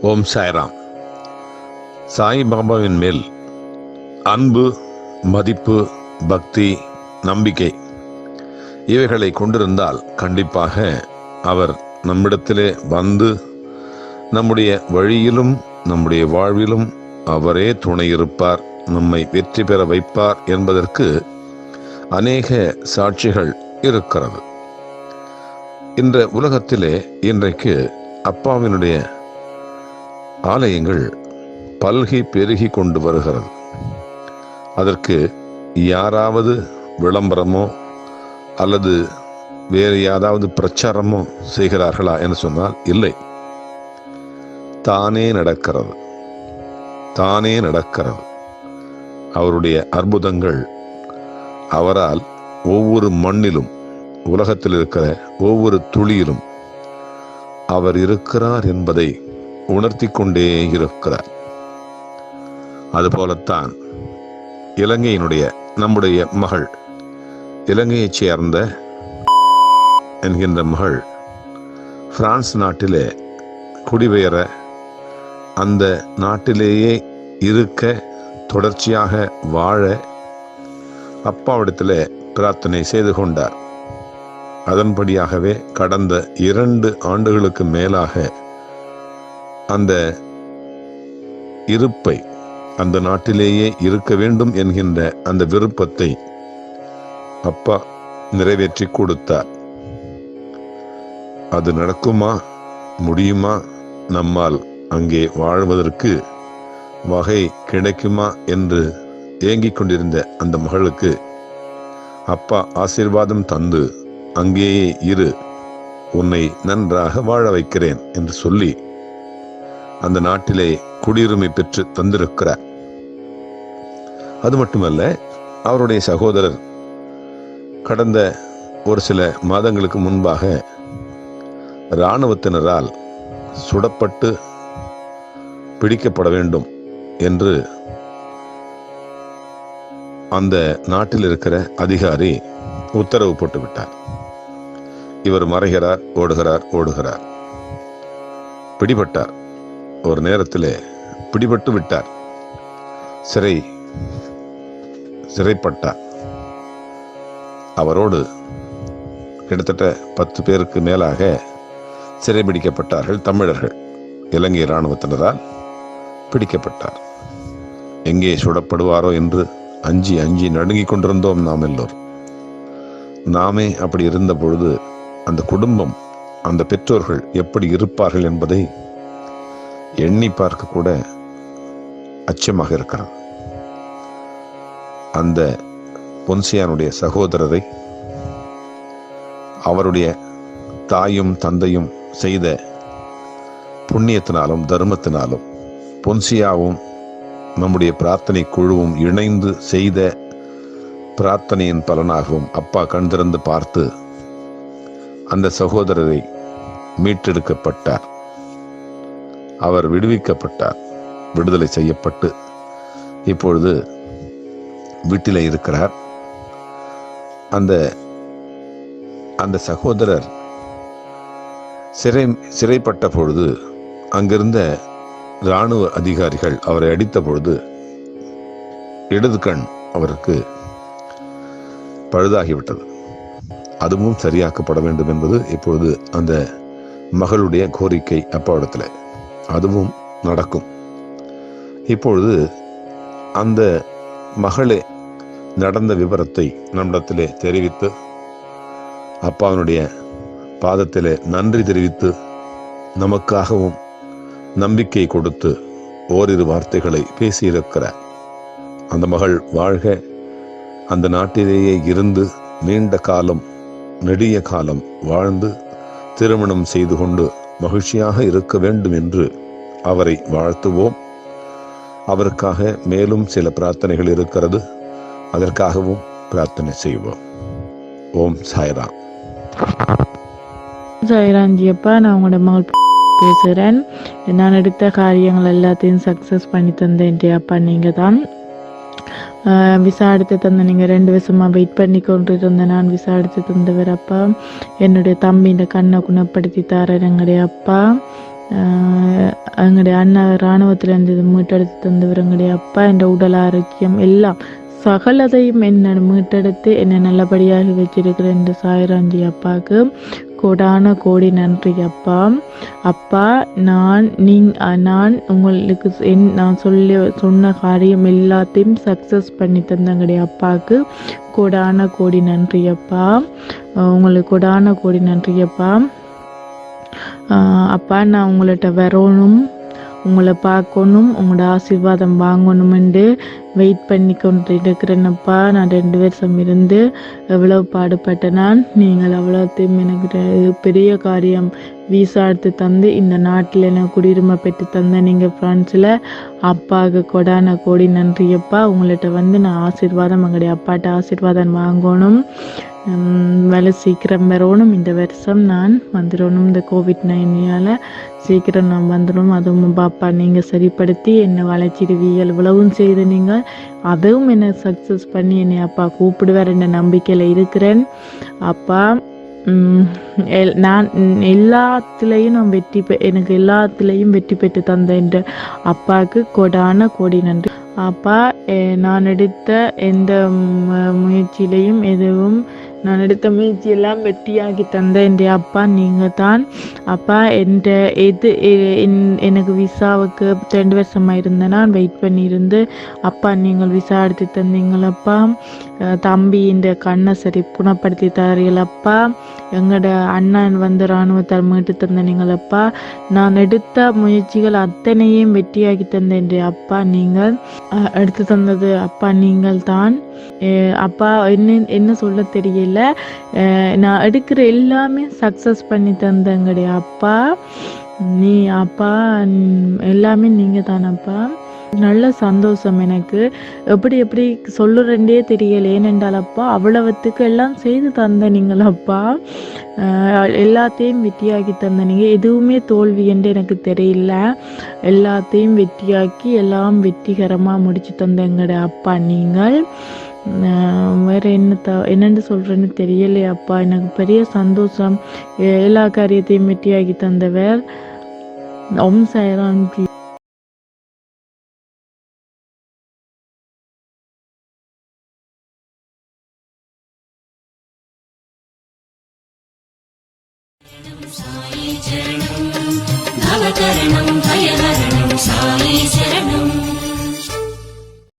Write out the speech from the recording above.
ஓம் சாய்ராம். சாய்பாபாவின் மேல் அன்பு மதிப்பு பக்தி நம்பிக்கை இவைகளை கொண்டிருந்தால் கண்டிப்பாக அவர் நம்மிடத்திலே வந்து நம்முடைய வழியிலும் நம்முடைய வாழ்விலும் அவரே துணை இருப்பார் நம்மை வெற்றி பெற வைப்பார் என்பதற்கு அநேக சாட்சிகள் இருக்கிறது. இந்த உலகத்திலே இன்றைக்கு அப்பாவினுடைய ஆலயங்கள் பல்கி பெருகி கொண்டு வருகிறது. அதற்கு யாராவது விளம்பரமோ அல்லது வேறு யாராவது பிரச்சாரமோ செய்கிறார்களா என்று சொன்னால் இல்லை. தானே நடக்கிறது. தானே நடக்கிறது அவருடைய அற்புதங்கள் அவரால் ஒவ்வொரு மண்ணிலும் உலகத்தில் இருக்கிற ஒவ்வொரு துளியிலும் அவர் இருக்கிறார் என்பதை உணர்த்தி கொண்டே இருக்கிறார். அதுபோலத்தான் இலங்கையினுடைய நம்முடைய மகள் இலங்கையைச் சேர்ந்த என்கின்ற மகள் பிரான்ஸ் நாட்டிலே குடிபெயர அந்த நாட்டிலேயே இருக்க தொடர்ச்சியாக வாழ அப்பாவிடத்தில் பிரார்த்தனை செய்து கொண்டார். அதன்படியாகவே கடந்த இரண்டு ஆண்டுகளுக்கு மேலாக அந்த இருப்பை அந்த நாட்டிலேயே இருக்க வேண்டும் என்கின்ற அந்த விருப்பத்தை அப்பா நிறைவேற்றி கொடுத்தார். அது நடக்குமா? முடியுமா? நம்மால் அங்கே வாழ்வதற்கு வகை கிடைக்குமா என்று ஏங்கிக் கொண்டிருந்த அந்த மகளுக்கு அப்பா ஆசீர்வாதம் தந்து அங்கேயே இரு உன்னை நன்றாக வாழ வைக்கிறேன் என்று சொல்லி அந்த நாட்டிலே குடியுரிமை பெற்று தந்திருக்கிறார். அது மட்டுமல்ல அவருடைய சகோதரர் கடந்த ஒரு சில மாதங்களுக்கு முன்பாக இராணுவத்தினரால் சுடப்பட்டு பிடிக்கப்பட வேண்டும் என்று அந்த நாட்டில் இருக்கிற அதிகாரி உத்தரவு போட்டு விட்டார் இவர் மறைகிறார் ஓடுகிறார் ஓடுகிறார். பிடிபட்டார். ஒரு நேரத்தில் பிடிபட்டு விட்டார். சிறை சிறைப்பட்டார். அவரோடு கிட்டத்தட்ட பத்து பேருக்கு மேலாக சிறைபிடிக்கப்பட்டார்கள் தமிழர்கள் இலங்கை இராணுவத்தினரால். பிடிக்கப்பட்டார். எங்கே சுடப்படுவாரோ என்று அஞ்சி அஞ்சி நடுங்கிக் கொண்டிருந்தோம் நாம் எல்லோரும். நாமே அப்படி இருந்த பொழுது அந்த குடும்பம் அந்த பெற்றோர்கள் எப்படி இருப்பார்கள் என்பதை எண்ணி பார்க்க கூட அச்சமாக இருக்கிறது அந்த பொன்சியானுடைய சகோதரரை அவருடைய தாயும் தந்தையும் செய்த புண்ணியத்தினாலும் தர்மத்தினாலும் பொன்சியாவும் நம்முடைய பிரார்த்தனை குழுவும் இணைந்து செய்த பிரார்த்தனையின் பலனாகவும் அப்பா கண் திறந்து பார்த்து அந்த சகோதரரை மீட்டெடுக்கப்பட்டார். அவர் விடுவிக்கப்பட்டார். விடுதலை செய்யப்பட்டு இப்பொழுது வீட்டில் இருக்கிறார். அந்த அந்த சகோதரர் சிறை சிறைப்பட்ட பொழுது அங்கிருந்த இராணுவ அதிகாரிகள் அவரை அடித்த பொழுது இடது கண் அவருக்கு பழுதாகிவிட்டது. அதுவும் சரியாக்கப்பட வேண்டும் என்பது இப்பொழுது அந்த மகளுடைய கோரிக்கை அப்பாவிடத்தில். அதுவும் நடக்கும். இப்பொழுது அந்த மகளே நடந்த விவரத்தை நம்மிடத்திலே தெரிவித்து அப்பாவினுடைய பாதத்திலே நன்றி தெரிவித்து நமக்காகவும் நம்பிக்கை கொடுத்து ஓரிரு வார்த்தைகளை பேசியிருக்கிறார் அந்த மகள் வாழ்க. அந்த நாட்டிலேயே இருந்து நீண்ட காலம் நெடிய காலம் வாழ்ந்து திருமணம் செய்து கொண்டு மகிழ்ச்சியாக இருக்க வேண்டும் என்று அவரை வாழ்த்துவோம். அவருக்காக மேலும் சில பிரார்த்தனைகள் இருக்கிறது. அதற்காகவும் பிரார்த்தனை செய்வோம். ஓம் சாய்ராம். சாய்ராஞ்சி அப்பா நான் உங்களோட மகள் பேசுகிறேன் நான் எடுத்த காரியங்கள் எல்லாத்தையும் சக்ஸஸ் பண்ணி தந்தேன் அப்பா நீங்கள் தான். ஆஹ் விசா எடுத்து தந்த நீங்கள் ரெண்டு வருஷமாக வெயிட் பண்ணி கொண்டு இருந்தேன் நான் விசா எடுத்து தந்தவர் அப்பா. என்னுடைய தம்பி கண்ணை குணப்படுத்தி தாரர் எங்களுடைய அப்பா. ஆஹ் எங்களுடைய அண்ணா இராணுவத்தில் இருந்தது மீட்டெடுத்து தந்தவர் எங்களுடைய அப்பா. என்ற உடல் ஆரோக்கியம் எல்லாம் சகலதையும் என்னை மீட்டெடுத்து என்னை நல்லபடியாக வச்சிருக்கிற இந்த சாய்ராஞ்சி அப்பாவுக்கு. கோடான கோடி நன்றி அப்பா. அப்பா நான் நீங் நான் உங்களுக்கு என் நான் சொல்லி சொன்ன காரியம் எல்லாத்தையும் சக்ஸஸ் பண்ணி தந்தங்கடைய அப்பாவுக்கு. கோடான கோடி நன்றி அப்பா. உங்களுக்கு கோடான கோடி நன்றி அப்பா. அப்பா நான் உங்கள்கிட்ட வரணும் உங்களை பார்க்கணும் உங்களோட ஆசீர்வாதம் வாங்கணுமெண்டு. வெயிட் பண்ணி கொண்டிருக்கிறேன்னப்பா நான் ரெண்டு வருஷம் இருந்து எவ்வளோ பாடுபட்ட நான் நீங்கள் அவ்வளோத்தையும் எனக்கு பெரிய காரியம் வீசா எடுத்து தந்து இந்த நாட்டில் எனக்கு குடியுரிமை பெற்று தந்த நீங்கள் ஃப்ரான்ஸில் அப்பாவுக்கு கொடான கோடி நன்றியப்பா. உங்கள்கிட்ட வந்து நான் ஆசீர்வாதம் எங்களுடைய அப்பாட்ட ஆசீர்வாதம் வாங்கணும். வேலை சீக்கிரம் வரணும். இந்த வருஷம் நான் வந்துடணும். இந்த கோவிட் நைனியால் சீக்கிரம் நான் வந்துடும் அதுவும் பாப்பா நீங்கள் சரிப்படுத்தி என்னை வளர்ச்சிடுவீர்கள் இவ்வளவும் செய்து நீங்கள் அதுவும் என்னை சக்ஸஸ் பண்ணி என்னை அப்பா கூப்பிடுவார் என்ற நம்பிக்கையில் இருக்கிறேன். அப்பா உம், எல்- நான் எல்லாத்துலேயும் நான் வெற்றி பெ எனக்கு எல்லாத்துலேயும் வெற்றி பெற்று தந்த என்ற அப்பாவுக்கு கொடான கோடி நன்றி. அப்பா நான் எடுத்த எந்த முயற்சியிலையும் எதுவும் நான் எடுத்த முயற்சியெல்லாம் வெற்றியாகி தந்த என் அப்பா நீங்கள் தான் அப்பா என்ற எது என்- எனக்கு விசாவுக்கு ரெண்டு வருஷமாக இருந்தேன். நான் வெயிட் பண்ணியிருந்து அப்பா நீங்கள் விசா எடுத்து தந்தீங்களப்பா தம்பி இந்த கண்ணை சரி குணப்படுத்தி தரீங்களப்பா எங்களோட அண்ணன் வந்து இராணுவத்தால் மீட்டு தந்தீங்களப்பா நான் எடுத்த முயற்சிகள் அத்தனையும் வெற்றியாகி தந்த என் அப்பா நீங்கள் எடுத்து தந்தது அப்பா நீங்கள் தான் அப்பா என்ன என்ன சொல்ல தெரியல. அஹ் நான் எடுக்கிற எல்லாமே சக்ஸஸ் பண்ணி தந்தங்களுடைய அப்பா. நீ அப்பா எல்லாமே நீங்கள் தானப்பா நல்ல சந்தோஷம் எனக்கு. எப்படி எப்படி சொல்லுறேன்டே தெரியல. ஏனென்றால் அப்பா அவ்வளவுத்துக்கு எல்லாம் செய்து தந்த நீங்கள் அப்பா. எல்லாத்தையும் வெற்றியாக்கி தந்த நீங்கள். எதுவுமே தோல்வி என்று எனக்கு தெரியல. எல்லாத்தையும் வெற்றியாக்கி எல்லாம் வெற்றிகரமாக முடிச்சு தந்த எங்களோட அப்பா நீங்கள். வேறு என்ன த என்னென்னு சொல்கிறேன்னு தெரியலையே அப்பா. எனக்கு பெரிய சந்தோஷம். எல்லா காரியத்தையும் வெற்றியாக்கி தந்தவர். ஓம் சாய்ராம் சாயி சரணம்